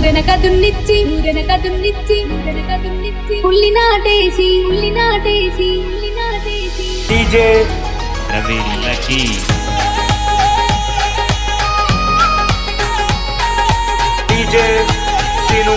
ఊరెనక దున్నిచ్చి ఊరెనక దున్నిచ్చి ఊరెనక దున్నిచ్చి ఉల్లి నాటేసి ఉల్లి నాటేసి ఉల్లి నాటేసి DJ Praveen Lucky DJ Seenu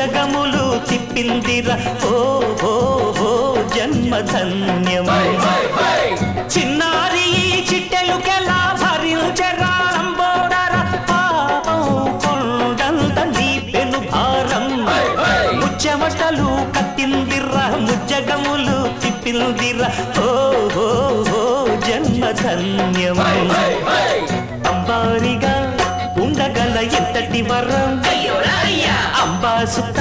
జగములు తిప్పిందిరా. ఓ ఓ ఓ జన్మధన్యమై చిన్నారి ఈ చిట్టెలుకెలా భరించరా లంబోదర పాపం కొండంత నీ పెను భారం. ముచ్చమటలు కత్తిందిర్రా ముజ్జగములు తిప్పిందిరా ఓ ఓ ఓ జన్మధన్యమై అంబారిగా ఉండగల ఎంతటి వరం? అంబా సుత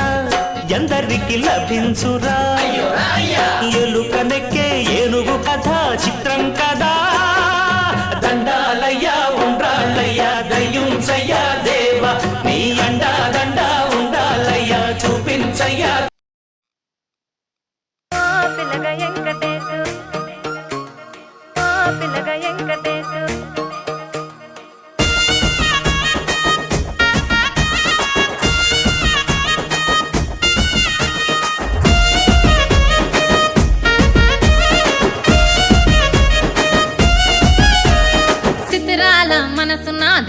ఎందరికి లభించురా? ఎలుక నెక్కే ఏనుగు కథ చిత్రం కదా. దండాలయ్య ఉండ్రాళ్ళయ్య దయ్యుంచయ్య దేవ. నీ అండా దండ ఉండాలయ్య చూపించయ్యా. ఓ పిల్లగా వెంకటేశు ఓ పిల్లగా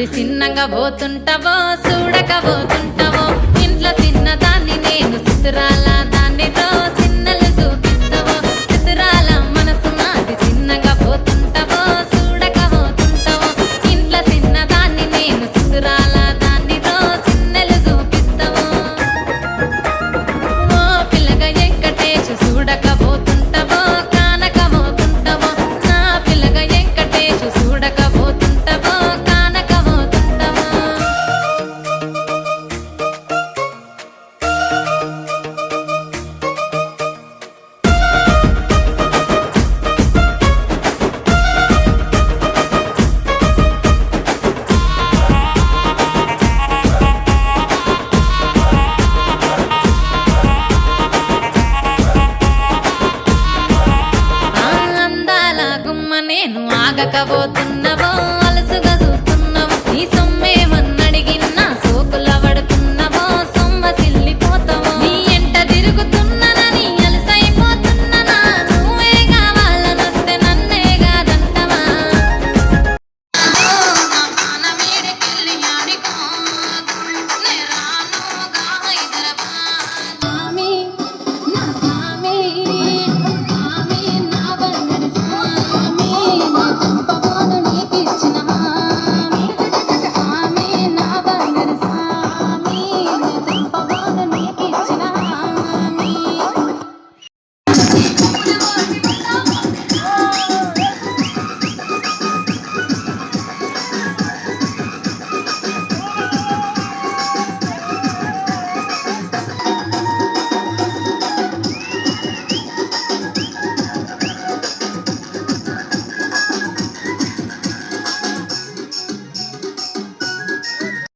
చిన్నగా పోతుంటావో చూడక పోతుంటావో. acabó